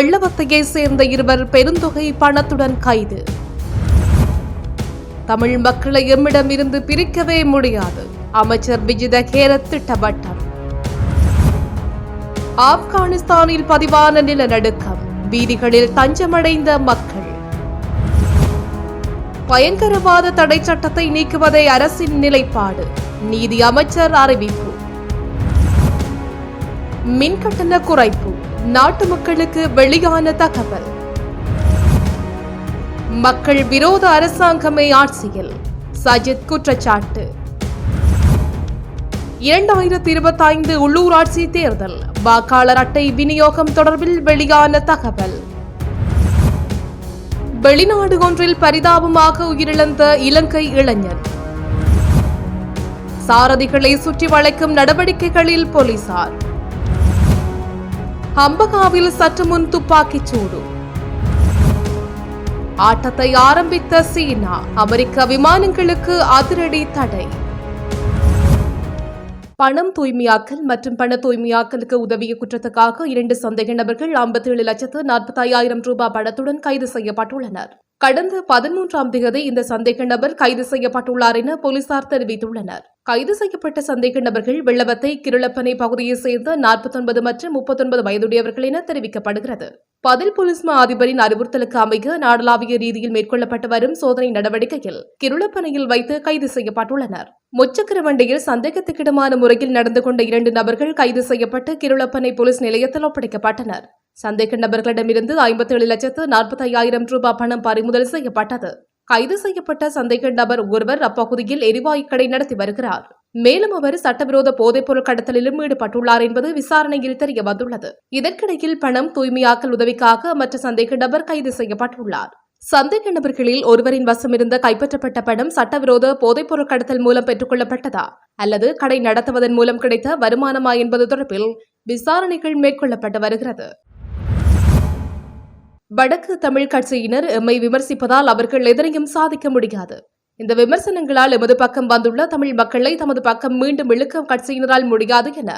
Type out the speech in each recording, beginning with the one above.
வெள்ளவத்தையை சேர்ந்த இருவர் பெருந்தொகை பணத்துடன் கைது. தமிழ் மக்களை எம்மிடமிருந்து பிரிக்கவே முடியாது. அமைச்சர் விஜித கேரத் திட்டவட்டம். ஆப்கானிஸ்தானில் பதிவான நிலநடுக்கம். வீதிகளில் தஞ்சமடைந்த மக்கள். பயங்கரவாத தடை சட்டத்தை நீக்குவதே அரசின் நிலைப்பாடு. நீதி அமைச்சர் அறிவிப்பு. மின்கட்டண குறைப்பு. நாட்டு மக்களுக்கு வெளியான தகவல். மக்கள் விரோத அரசாங்கமே ஆட்சியில். சஜித் குற்றச்சாட்டு. இரண்டாயிரத்தி இருபத்தி ஐந்து உள்ளூராட்சி தேர்தல். வாக்காளர் அட்டை விநியோகம் தொடர்பில் வெளியான தகவல். வெளிநாடு ஒன்றில் பரிதாபமாக உயிரிழந்த இலங்கை இளைஞன். சாரதிகளை சுற்றி வளைக்கும் நடவடிக்கைகளில் போலீசார். ஹம்பகாவில் சற்று முன் துப்பாக்கிச் சூடு. ஆட்டத்தை ஆரம்பித்த சீனா அமெரிக்க விமானங்களுக்கு அதிரடி தடை. பணம் தூய்மையாக்கல் மற்றும் பண தூய்மையாக்கலுக்கு உதவிய குற்றத்துக்காக இரண்டு சந்தேக நபர்கள் ஐம்பத்தி ஏழு லட்சத்து நாற்பத்தி ஐயாயிரம் ரூபாய் பணத்துடன் கைது செய்யப்பட்டுள்ளனர். கடந்த பதிமூன்றாம் தேதி இந்த சந்தேக நபர் கைது செய்யப்பட்டுள்ளார் என போலீசார் தெரிவித்துள்ளனர். கைது செய்யப்பட்ட சந்தேக நபர்கள் வெள்ளவத்தை கிருளப்பனை பகுதியைச் சேர்ந்த நாற்பத்தொன்பது மற்றும் முப்பத்தொன்பது வயதுடையவர்கள் என தெரிவிக்கப்படுகிறது. பதில் போலீஸ் மா அதிபரின் அறிவுறுத்தலுக்கு அமைய நாடளாவிய ரீதியில் மேற்கொள்ளப்பட்டு வரும் சோதனை நடவடிக்கையில் கிருளப்பனையில் வைத்து கைது செய்யப்பட்டுள்ளனர். முச்சக்கர வண்டியில் சந்தேகத்துக்கிடமான முறையில் நடந்து கொண்ட இரண்டு நபர்கள் கைது செய்யப்பட்டு கிருளப்பனை போலீஸ் நிலையத்தில் ஒப்படைக்கப்பட்டனர். சந்தேக நபர்களிடமிருந்து ஐம்பத்தி ஏழு லட்சத்து நாற்பத்தி ஐயாயிரம் ரூபாய் பணம் பறிமுதல் செய்யப்பட்டது. கைது செய்யப்பட்ட சந்தேக நபர் ஒருவர் அப்பகுதியில் எரிவாயு கடை நடத்தி வருகிறார். மேலும் அவர் சட்டவிரோத போதைப்பொருள் கடத்தலிலும் ஈடுபட்டுள்ளார் என்பது விசாரணையில் தெரிய வந்துள்ளது. இதற்கிடையில் பணம் தூய்மையாக்கல் உதவிக்காக மற்ற சந்தேக நபர் கைது செய்யப்பட்டுள்ளார். சந்தேக நபர்களில் ஒருவரின் வசமிருந்த கைப்பற்றப்பட்ட பணம் சட்டவிரோத போதைப்பொருள் கடத்தல் மூலம் பெற்றுக்கொள்ளப்பட்டதா அல்லது கடை நடத்துவதன் மூலம் கிடைத்த வருமானமா என்பது தொடர்பில் விசாரணைகள் மேற்கொள்ளப்பட்டு வருகிறது. வடக்கு தமிழ் கட்சியினர் எம்மை விமர்சிப்பதால் அவர்கள் எதனையும் சாதிக்க முடியாது. இந்த விமர்சனங்களால் எமது பக்கம் வந்துள்ள தமிழ் மக்களை தமது பக்கம் மீண்டும் இழுக்க கட்சியினரால் முடியாது என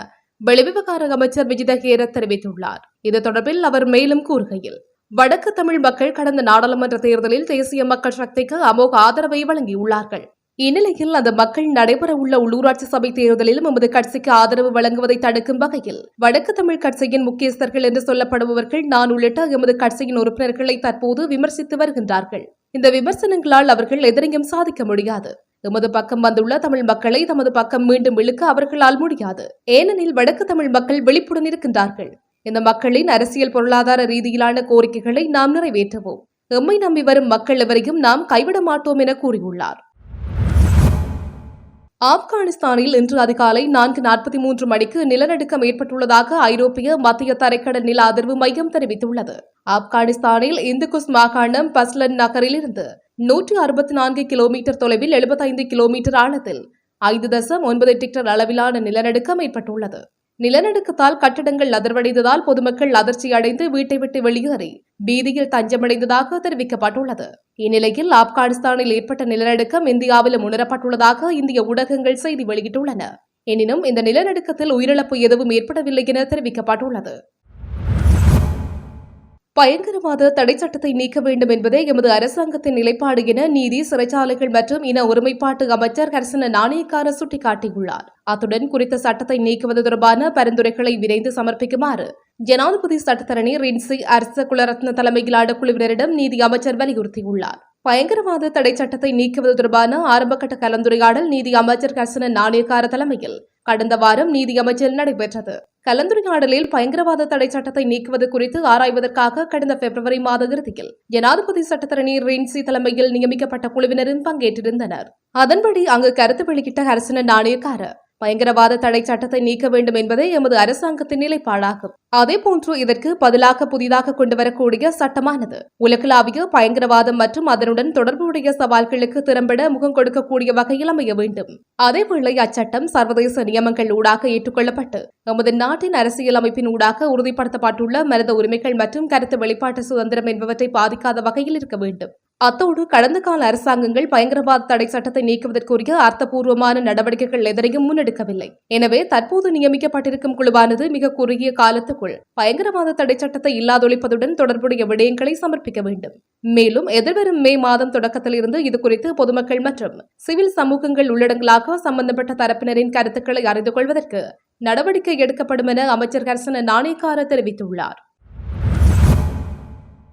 வெளிவிவகார அமைச்சர் விஜித ஹேரத் தெரிவித்துள்ளார். இது தொடர்பில் அவர் மேலும் கூறுகையில் வடக்கு தமிழ் மக்கள் கடந்த நாடாளுமன்ற தேர்தலில் தேசிய மக்கள் சக்திக்கு அமோக ஆதரவை வழங்கியுள்ளார்கள். இந்நிலையில் அந்த மக்கள் நடைபெறவுள்ள உள்ளூராட்சி சபை தேர்தலிலும் எமது கட்சிக்கு ஆதரவு வழங்குவதை தடுக்கும் வகையில் வடக்கு தமிழ் கட்சியின் முக்கியஸ்தர்கள் என்று சொல்லப்படுபவர்கள் நான் உள்ளிட்ட எமது கட்சியின் உறுப்பினர்களை தற்போது விமர்சித்து வருகின்றார்கள். இந்த விமர்சனங்களால் அவர்கள் எதனையும் சாதிக்க முடியாது. எமது பக்கம் வந்துள்ள தமிழ் மக்களை தமது பக்கம் மீண்டும் இழுக்க அவர்களால் முடியாது. ஏனெனில் வடக்கு தமிழ் மக்கள் விழிப்புடன் இருக்கின்றார்கள். இந்த மக்களின் அரசியல் பொருளாதார ரீதியிலான கோரிக்கைகளை நாம் நிறைவேற்றுவோம். எம்மை நம்பி வரும் மக்கள் எவரையும் நாம் கைவிட மாட்டோம் என கூறியுள்ளார். ஆப்கானிஸ்தானில் இன்று அதிகாலை நான்கு நாற்பத்தி மூன்று மணிக்கு நிலநடுக்கம் ஏற்பட்டுள்ளதாக ஐரோப்பிய மத்திய தரைக்கடல் நில அதிர்வு மையம் தெரிவித்துள்ளது. ஆப்கானிஸ்தானில் இந்துகுஸ் மாகாணம் பஸ்லன் நகரிலிருந்து நூற்றி அறுபத்தி நான்கு கிலோமீட்டர் தொலைவில் எழுபத்தைந்து கிலோமீட்டர் ஆழத்தில் ஐந்து தசம் ஒன்பது டிக்டர் அளவிலான நிலநடுக்கம் ஏற்பட்டுள்ளது. நிலநடுக்கத்தால் கட்டடங்கள் அதிர்வடைந்ததால் பொதுமக்கள் அதிர்ச்சி அடைந்து வீட்டை விட்டு வெளியேறி பீதியில் தஞ்சமடைந்ததாக தெரிவிக்கப்பட்டுள்ளது. இந்நிலையில் ஆப்கானிஸ்தானில் ஏற்பட்ட நிலநடுக்கம் இந்தியாவிலும் உணரப்பட்டுள்ளதாக இந்திய ஊடகங்கள் செய்தி வெளியிட்டுள்ளன. எனினும் இந்த நிலநடுக்கத்தில் உயிரிழப்பு எதுவும் ஏற்படவில்லை என தெரிவிக்கப்பட்டுள்ளது. பயங்கரவாத தடை சட்டத்தை நீக்க வேண்டும் என்பதே எமது அரசாங்கத்தின் நிலைப்பாடு என நீதி சிறைச்சாலைகள் மற்றும் இன ஒருமைப்பாட்டு அமைச்சர் கரசன நாணயக்கார சுட்டிக்காட்டியுள்ளார். அத்துடன் குறித்த சட்டத்தை நீக்குவது தொடர்பான பரிந்துரைகளை விரைந்து சமர்ப்பிக்குமாறு ஜனாதிபதி சட்டத்தரணி ரின்சி அரச குலரத்ன தலைமையிலான குழுவினரிடம் நீதி அமைச்சர் வலியுறுத்தியுள்ளார். பயங்கரவாத தடை சட்டத்தை நீக்குவது தொடர்பான ஆரம்பகட்ட கலந்துரையாடல் நீதி அமைச்சர் கர்சன நாணயக்கார தலைமையில் கடந்த வாரம் நீதி அமைச்சர் நடைபெற்றது. கலந்துரையாடலில் பயங்கரவாத தடை சட்டத்தை நீக்குவது குறித்து ஆராய்வதற்காக கடந்த பிப்ரவரி மாத இறுதியில் ஜனாதிபதி சட்டத்தரணி ரின்சி தலைமையில் நியமிக்கப்பட்ட குழுவினரும் பங்கேற்றிருந்தனர். அதன்படி அங்கு கருத்து வெளியிட்ட அரசன நாணயக்காரர். பயங்கரவாத தடை சட்டத்தை நீக்க வேண்டும் என்பதே எமது அரசாங்கத்தின் நிலைப்பாடாகும். அதேபோன்று இதற்கு பதிலாக புதிதாக கொண்டுவரக்கூடிய சட்டமானது. உலகளாவிய பயங்கரவாதம் மற்றும் அதனுடன் தொடர்புடைய சவால்களுக்கு திறம்பட முகம் கொடுக்கக்கூடிய வகையில் அமைய வேண்டும். அதேவேளை அச்சட்டம் சர்வதேச நியமங்கள் ஊடாக ஏற்றுக்கொள்ளப்பட்டு நமது நாட்டின் அரசியல் அமைப்பின் ஊடாக உறுதிப்படுத்தப்பட்டுள்ள மனித உரிமைகள் மற்றும் கருத்து வெளிப்பாட்டு சுதந்திரம் என்பவற்றை பாதிக்காத வகையில் இருக்க வேண்டும். அத்தோடு கடந்த கால அரசாங்கங்கள் பயங்கரவாத தடை சட்டத்தை நீக்குவதற்குரிய அர்த்தபூர்வமான நடவடிக்கைகள் எதனையும் முன்னெடுக்கவில்லை. எனவே தற்போது நியமிக்கப்பட்டிருக்கும் குழுவானது மிக குறுகிய காலத்துக்குள் பயங்கரவாத தடை சட்டத்தை இல்லாதொழிப்பதுடன் தொடர்புடைய விடயங்களை சமர்ப்பிக்க வேண்டும். மேலும் எதிர்வரும் மே மாதம் தொடக்கத்திலிருந்து இது குறித்து பொதுமக்கள் மற்றும் சிவில் சமூகங்கள் உள்ளடங்கலாக சம்பந்தப்பட்ட தரப்பினரின் கருத்துக்களை அறிந்து கொள்வதற்கு நடவடிக்கை எடுக்கப்படும் என அமைச்சர் கர்சன நாணயக்கார தெரிவித்துள்ளார்.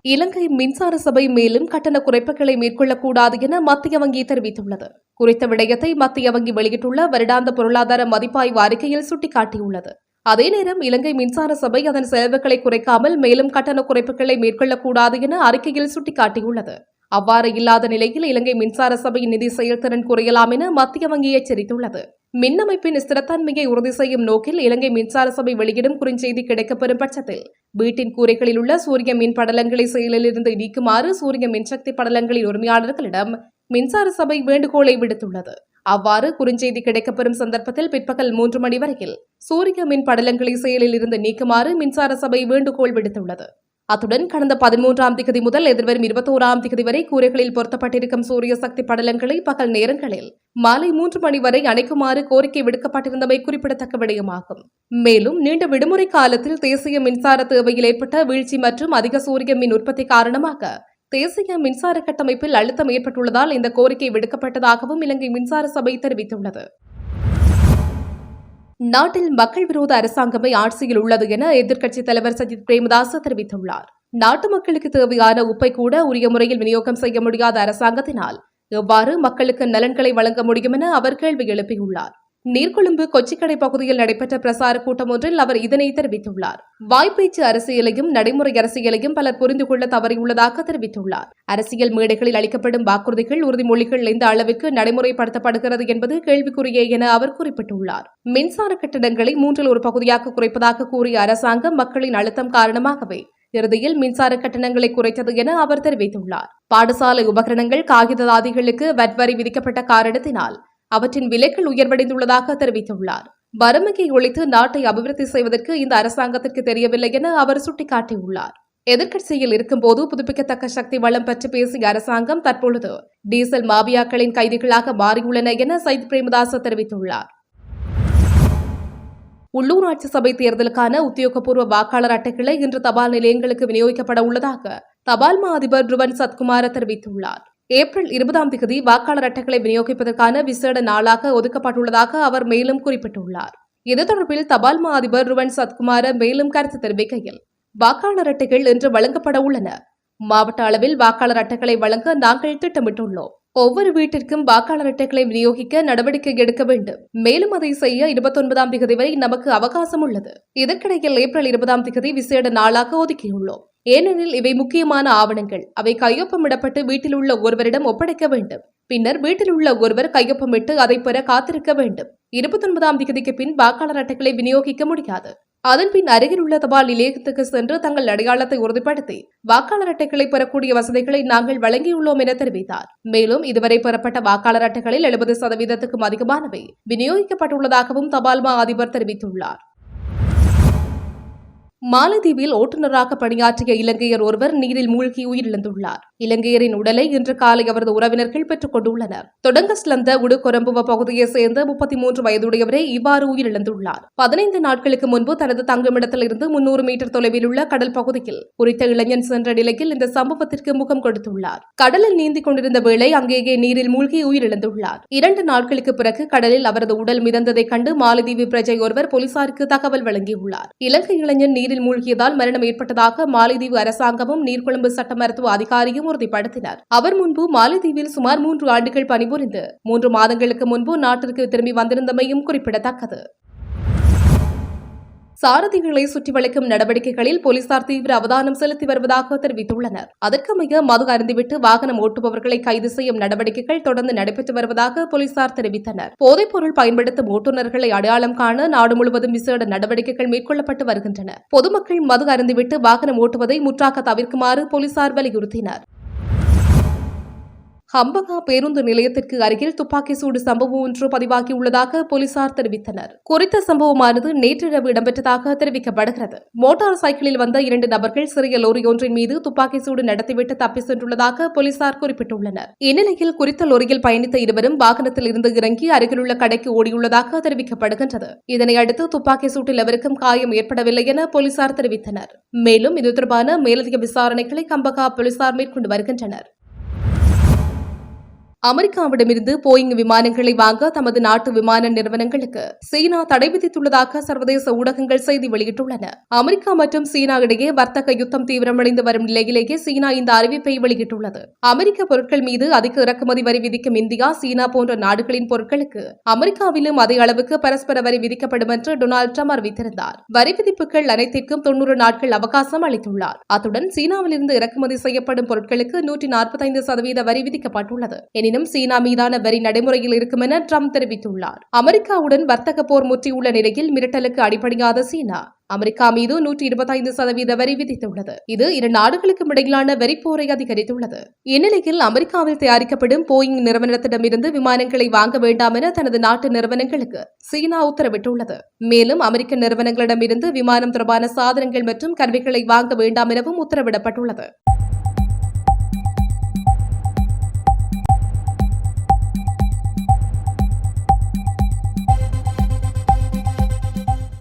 இலங்கை மின்சார சபை மேலும் கட்டண குறைப்புகளை மேற்கொள்ளக்கூடாது என மத்திய வங்கி தெரிவித்துள்ளது. குறித்த விடயத்தை மத்திய வங்கி வெளியிட்டுள்ள வருடாந்த பொருளாதார மதிப்பாய்வு அறிக்கையில் சுட்டிக்காட்டியுள்ளது. அதே நேரம் இலங்கை மின்சார சபை அதன் செலவுகளை குறைக்காமல் மேலும் கட்டண குறைப்புகளை மேற்கொள்ளக்கூடாது என அறிக்கையில் சுட்டிக்காட்டியுள்ளது. அவ்வாறு இல்லாத நிலையில் இலங்கை மின்சார சபையின் நிதி செயல்திறன் குறையலாம் என மத்திய வங்கி எச்சரித்துள்ளது. மின் அமைப்பின் ஸ்திரத்தன்மையை உறுதி செய்யும் நோக்கில் இலங்கை மின்சார சபை வெளியிடும் குறுஞ்செய்தி கிடைக்கப்பெறும் பட்சத்தில் வீட்டின் கூரைகளில் உள்ள சூரிய மின் படலங்களை செயலிலிருந்து நீக்குமாறு சூரிய மின்சக்தி படலங்களின் உரிமையாளர்களிடம் மின்சார சபை வேண்டுகோளை விடுத்துள்ளது. அவ்வாறு குறுஞ்செய்தி கிடைக்கப்பெறும் சந்தர்ப்பத்தில் பிற்பகல் மூன்று மணி வரையில் சூரிய மின் படலங்களை செயலில் இருந்து நீக்குமாறு மின்சார சபை வேண்டுகோள் விடுத்துள்ளது. அத்துடன் கடந்த பதிமூன்றாம் திகதி முதல் எதிர்வரும் இருபத்தோராம் திகதி வரை கூரைகளில் பொருத்தப்பட்டிருக்கும் சூரிய சக்தி படலங்களை பகல் நேரங்களில் மாலை மூன்று மணி வரை அணைக்குமாறு கோரிக்கை விடுக்கப்பட்டிருந்தமை குறிப்பிடத்தக்க விடயமாகும். மேலும் நீண்ட விடுமுறை காலத்தில் தேசிய மின்சார தேவையில் ஏற்பட்ட வீழ்ச்சி மற்றும் அதிக சூரிய மின் உற்பத்தி காரணமாக தேசிய மின்சார கட்டமைப்பில் அழுத்தம் ஏற்பட்டுள்ளதால் இந்த கோரிக்கை விடுக்கப்பட்டதாகவும் இலங்கை மின்சார சபை தெரிவித்துள்ளது. நாட்டில் மக்கள் விரோத அரசாங்கமே ஆட்சியில் உள்ளது என எதிர்க்கட்சித் தலைவர் சஜித் பிரேமதாச தெரிவித்துள்ளார். நாட்டு மக்களுக்கு தேவையான உப்பை கூட உரிய முறையில் விநியோகம் செய்ய முடியாத அரசாங்கத்தினால் எவ்வாறு மக்களுக்கு நலன்களை வழங்க முடியும் என அவர் கேள்வி எழுப்பியுள்ளார். நீர்கொழும்பு கொச்சிக்கடை பகுதியில் நடைபெற்ற பிரசார கூட்டம் ஒன்றில் அவர் இதனை தெரிவித்துள்ளார். வாய்ப்பேச்சு அரசியலையும் நடைமுறை அரசியலையும் பலர் புரிந்து கொள்ள தவறியுள்ளதாக தெரிவித்துள்ளார். அரசியல் மேடைகளில் அளிக்கப்படும் வாக்குறுதிகள் உறுதிமொழிகள் எந்த அளவிற்கு நடைமுறைப்படுத்தப்படுகிறது என்பது கேள்விக்குரியே என அவர் குறிப்பிட்டுள்ளார். மின்சார கட்டணங்களை மூன்றில் ஒரு பகுதியாக குறைப்பதாக கூறிய அரசாங்கம் மக்களின் அழுத்தம் காரணமாகவே இறுதியில் மின்சார கட்டணங்களை குறைத்தது என அவர் தெரிவித்துள்ளார். பாடசாலை உபகரணங்கள் காகிததாதிகளுக்கு வரி விதிக்கப்பட்ட காரணத்தினால் அவற்றின் விலைகள் உயர்வடைந்துள்ளதாக தெரிவித்துள்ளார். வறுமையை ஒழித்து நாட்டை அபிவிருத்தி செய்வதற்கு இந்த அரசாங்கத்திற்கு தெரியவில்லை என அவர் சுட்டிக்காட்டியுள்ளார். எதிர்க்கட்சியில் இருக்கும்போது புதுப்பிக்கத்தக்க சக்தி வளம் பற்றி பேசிய அரசாங்கம் தற்பொழுது டீசல் மாபியாக்களின் கைதிகளாக மாறியுள்ளன என சைத் பிரேமதாச தெரிவித்துள்ளார். உள்ளூராட்சி சபை தேர்தலுக்கான உத்தியோகபூர்வ வாக்காளர் அட்டைகளை இன்று தபால் நிலையங்களுக்கு விநியோகிக்கப்பட உள்ளதாக தபால் மா அதிபர் ருவன் சத்குமார தெரிவித்துள்ளார். ஏப்ரல் இருபதாம் தேதி வாக்காளர் அட்டைகளை விநியோகிப்பதற்கான விசேட நாளாக ஒதுக்கப்பட்டுள்ளதாக அவர் மேலும் குறிப்பிட்டுள்ளார். இது தொடர்பில் தபால் மா அதிபர் ருவன் சத்குமார மேலும் கருத்து தெரிவிக்கையில் வாக்காளர் அட்டைகள் இன்று வழங்கப்பட உள்ளன. மாவட்ட அளவில் வாக்காளர் அட்டைகளை வழங்க நாங்கள் திட்டமிட்டுள்ளோம். ஒவ்வொரு வீட்டிற்கும் வாக்காளர் அட்டைகளை விநியோகிக்க நடவடிக்கை எடுக்க வேண்டும். மேலும் அதை செய்ய இருபத்தொன்பதாம் தேதி வரை நமக்கு அவகாசம் உள்ளது. இதற்கிடையில் ஏப்ரல் இருபதாம் தேதி விசேட நாளாக ஒதுக்கியுள்ளோம். ஏனெனில் இவை முக்கியமான ஆவணங்கள். அவை கையொப்பமிடப்பட்டு வீட்டில் உள்ள ஒருவரிடம் ஒப்படைக்க வேண்டும். பின்னர் வீட்டில் உள்ள ஒருவர் கையொப்பமிட்டு அதை பெற காத்திருக்க வேண்டும். இருபத்தொன்பதாம் தேதிக்கு பின் வாக்காளர் அட்டைகளை விநியோகிக்க முடியாது. அதன் பின் அருகில் உள்ள தபால் நிலையத்துக்கு சென்று தங்கள் அடையாளத்தை உறுதிப்படுத்தி வாக்காளர் அட்டைகளை பெறக்கூடிய வசதிகளை நாங்கள் வழங்கியுள்ளோம் என தெரிவித்தார். மேலும் இதுவரை பெறப்பட்ட வாக்காளர் அட்டைகளில் எழுபது சதவீதத்துக்கும் அதிகமானவை விநியோகிக்கப்பட்டுள்ளதாகவும் தபால் மா அதிபர் தெரிவித்துள்ளார். மாலத்தீவில் ஓட்டுநராக பணியாற்றிய இலங்கையர் ஒருவர் நீரில் மூழ்கி உயிரிழந்துள்ளார். இலங்கையரின் உடலை இன்று காலை அவரது உறவினர்கள் பெற்றுக் கொண்டுள்ளனர். தொடங்கஸ்லந்த உடுகொரம்புவ பகுதியைச் சேர்ந்த முப்பத்தி மூன்று வயதுடையவரே இவ்வாறு உயிரிழந்துள்ளார். பதினைந்து நாட்களுக்கு முன்பு தனது தங்குமிடத்திலிருந்து முன்னூறு மீட்டர் தொலைவில் உள்ள கடல் பகுதியில் குறித்த இளைஞன் சென்ற நிலையில் இந்த சம்பவத்திற்கு முகம் கொடுத்துள்ளார். கடலில் நீந்திக் கொண்டிருந்த வேளை அங்கேயே நீரில் மூழ்கி உயிரிழந்துள்ளார். இரண்டு நாட்களுக்கு பிறகு கடலில் அவரது உடல் மிதந்ததைக் கண்டு மாலத்தீவு பிரஜை ஒருவர் போலீசாருக்கு தகவல் வழங்கியுள்ளார். இலங்கை இளைஞன் நீரில் மூழ்கியதால் மரணம் ஏற்பட்டதாக மாலைதீவு அரசாங்கமும் நீர்கொழும்பு சட்ட மருத்துவ அதிகாரியும் உறுதிப்படுத்தினார் அவர் முன்பு மாலைதீவில் சுமார் மூன்று ஆண்டுகள் பணிபுரிந்து மூன்று மாதங்களுக்கு முன்பு நாட்டிற்கு திரும்பி வந்திருந்தமையும் குறிப்பிடத்தக்கது. சாரதிகளை சுற்றி வளைக்கும் நடவடிக்கைகளில் போலீசார் தீவிர அவதானம் செலுத்தி வருவதாக தெரிவித்துள்ளனர். அதற்கமைய மது அருந்திவிட்டு வாகனம் ஓட்டுபவர்களை கைது செய்யும் நடவடிக்கைகள் தொடர்ந்து நடைபெற்று வருவதாக போலீசார் தெரிவித்தனர். போதைப்பொருள் பயன்படுத்தும் ஓட்டுநர்களை அடையாளம் காண நாடு முழுவதும் விசேட நடவடிக்கைகள் மேற்கொள்ளப்பட்டு வருகின்றன. பொதுமக்கள் மது அருந்திவிட்டு வாகனம் ஓட்டுவதை முற்றாக தவிர்க்குமாறு போலீசார் வலியுறுத்தினர். ஹம்பகா பேருந்து நிலையத்திற்கு அருகில் துப்பாக்கி சூடு சம்பவம் ஒன்று பதிவாகியுள்ளதாக போலீசார் தெரிவித்தனர். குறித்த சம்பவமானது நேற்றிரவு இடம்பெற்றதாக தெரிவிக்கப்படுகிறது. மோட்டார் சைக்கிளில் வந்த இரண்டு நபர்கள் சிறிய லோரி ஒன்றின் மீது துப்பாக்கி சூடு நடத்திவிட்டு தப்பி சென்றுள்ளதாக போலீசார் குறிப்பிட்டுள்ளனர். இந்நிலையில் குறித்த லோரியில் பயணித்த இருவரும் வாகனத்தில் இருந்து இறங்கி அருகிலுள்ள கடைக்கு ஓடியுள்ளதாக தெரிவிக்கப்படுகின்றது. இதனை அடுத்து துப்பாக்கி சூட்டில் எவருக்கும் காயம் ஏற்படவில்லை என போலீசார் தெரிவித்தனர். மேலும் இது தொடர்பான மேலதிக விசாரணைகளை கம்பகா போலீசார் மேற்கொண்டு வருகின்றனர். அமெரிக்காவிடமிருந்து போயிங் விமானங்களை வாங்க தமது நாட்டு விமான நிறுவனங்களுக்கு சீனா தடை விதித்துள்ளதாக சர்வதேச ஊடகங்கள் செய்தி வெளியிட்டுள்ளன. அமெரிக்கா மற்றும் சீனா இடையே வர்த்தக யுத்தம் தீவிரமடைந்து வரும் நிலையிலேயே சீனா இந்த அறிவிப்பை வெளியிட்டுள்ளது. அமெரிக்க பொருட்கள் மீது அதிக இறக்குமதி வரி விதிக்கும் இந்தியா சீனா போன்ற நாடுகளின் பொருட்களுக்கு அமெரிக்காவிலும் அதே அளவுக்கு பரஸ்பர வரி விதிக்கப்படும் என்று டொனால்டு ட்ரம்ப் அறிவித்திருந்தார். வரி விதிப்புகள் அனைத்திற்கும் தொன்னூறு நாட்கள் அவகாசம் அளித்துள்ளார். அத்துடன் சீனாவிலிருந்து இறக்குமதி செய்யப்படும் பொருட்களுக்கு நூற்றி நாற்பத்தைந்து சதவீத வரி விதிக்கப்பட்டுள்ளது. எனினும் சீனா மீதான வரி நடைமுறையில் இருக்கும் என ட்ரம்ப் தெரிவித்துள்ளார். அமெரிக்காவுடன் வர்த்தக போர் முற்றியுள்ள நிலையில் மிரட்டலுக்கு அடிப்படையாத சீனா அமெரிக்கா மீது நூற்றி இருபத்தைந்து சதவீத வரி விதித்துள்ளது. இது இரு நாடுகளுக்கும் இடையிலான வரிப்போரை அதிகரித்துள்ளது. இந்நிலையில் அமெரிக்காவில் தயாரிக்கப்படும் போயிங் நிறுவனத்திடமிருந்து விமானங்களை வாங்க வேண்டாம் என தனது நாட்டு நிறுவனங்களுக்கு சீனா உத்தரவிட்டுள்ளது. மேலும் அமெரிக்க நிறுவனங்களிடமிருந்து விமானம் தொடர்பான சாதனங்கள் மற்றும் கருவிகளை வாங்க வேண்டாம் எனவும் உத்தரவிடப்பட்டுள்ளது.